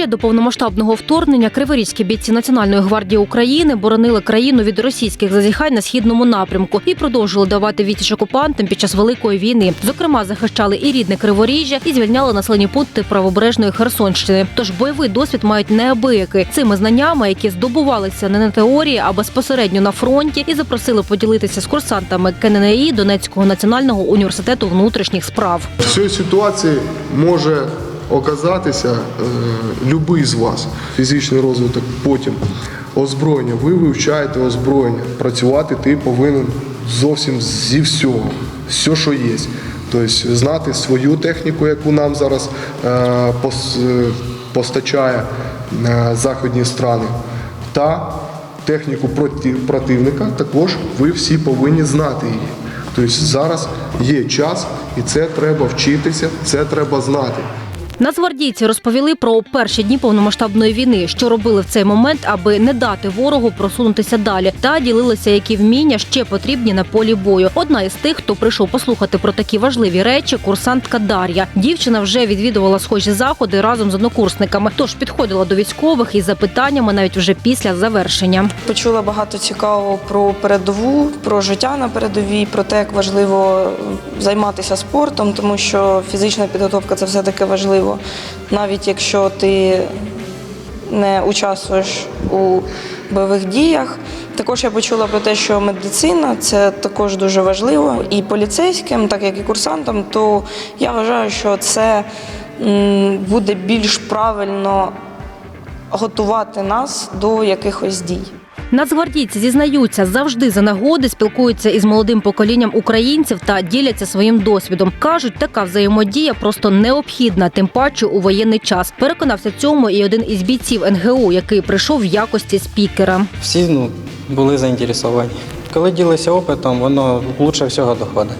Ще до повномасштабного вторгнення криворізькі бійці Національної гвардії України боронили країну від російських зазіхань на східному напрямку і продовжували давати відсіч окупантам під час великої війни. Зокрема, захищали і рідне Криворіжжя, і звільняли населені пункти правобережної Херсонщини. Тож бойовий досвід мають неабиякий. Цими знаннями, які здобувалися не на теорії, а безпосередньо на фронті, і запросили поділитися з курсантами КННІ Донецького національного університету внутрішніх справ. В цій ситуації може оказатися е, любий з вас. Фізичний розвиток, потім озброєння. Ви вивчаєте озброєння. Працювати ти повинен зовсім зі всього, все, що є. Тобто знати свою техніку, яку нам зараз е, е, постачає західні страни, та техніку проти- противника також ви всі повинні знати її. Тобто зараз є час, і це треба вчитися, це треба знати. Нацгвардійці розповіли про перші дні повномасштабної війни, що робили в цей момент, аби не дати ворогу просунутися далі, та ділилися, які вміння ще потрібні на полі бою. Одна із тих, хто прийшов послухати про такі важливі речі, курсантка Дар'я. Дівчина вже відвідувала схожі заходи разом з однокурсниками, тож підходила до військових із запитаннями навіть вже після завершення. Почула багато цікавого про передову, про життя на передовій, про те, як важливо займатися спортом, тому що фізична підготовка це все-таки важливо. Навіть якщо ти не участвуєш у бойових діях. Також я почула про те, що медицина це також дуже важливо. І поліцейським, так як і курсантам, то я вважаю, що це буде більш правильно готувати нас до якихось дій. Нацгвардійці зізнаються, завжди за нагоди спілкуються із молодим поколінням українців та діляться своїм досвідом. кажуть, така взаємодія просто необхідна, тим паче у воєнний час. Переконався цьому і один із бійців НГУ, який прийшов в якості спікера. Всі ну, були заінтересовані. Коли ділися опитом, воно лучше всього доходить.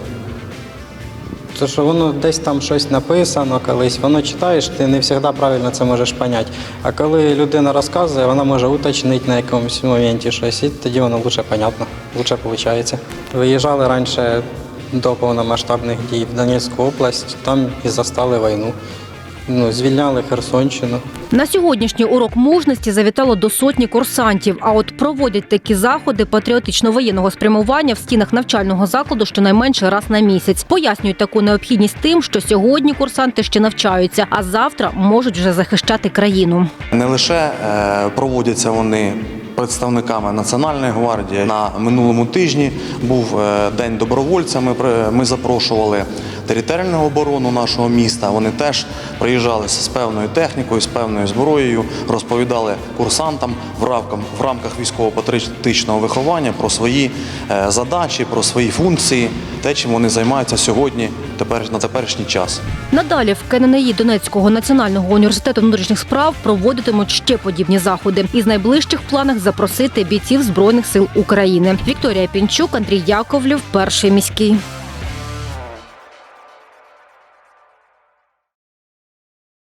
Тому що воно десь там щось написано колись, воно читаєш, ти не завжди правильно це можеш поняти. А коли людина розказує, вона може уточнити на якомусь моменті щось, і тоді воно лучше понятно, лучше виходить. Виїжджали раніше до повномасштабних дій в Донецьку область, там і застали війну. Ну, звільняли Херсонщину. На сьогоднішній урок мужності завітало до сотні курсантів. А от проводять такі заходи патріотично-воєнного спрямування в стінах навчального закладу щонайменше раз на місяць. Пояснюють таку необхідність тим, що сьогодні курсанти ще навчаються, а завтра можуть вже захищати країну. Не лише е, проводяться вони представниками Національної гвардії. На минулому тижні був е, день добровольця. Ми, ми запрошували територіальну оборону нашого міста. Вони теж приїжджали з певною технікою, з певною зброєю, розповідали курсантам в рамках, військово-патріотичного виховання про свої е, задачі, про свої функції, те, чим вони займаються сьогодні, на теперішній час. Надалі в КННІ Донецького національного університету внутрішніх справ проводитимуть ще подібні заходи. Із найближчих планах запросити бійців збройних сил України. Вікторія Пінчук, Андрій Яковлів, перший міський.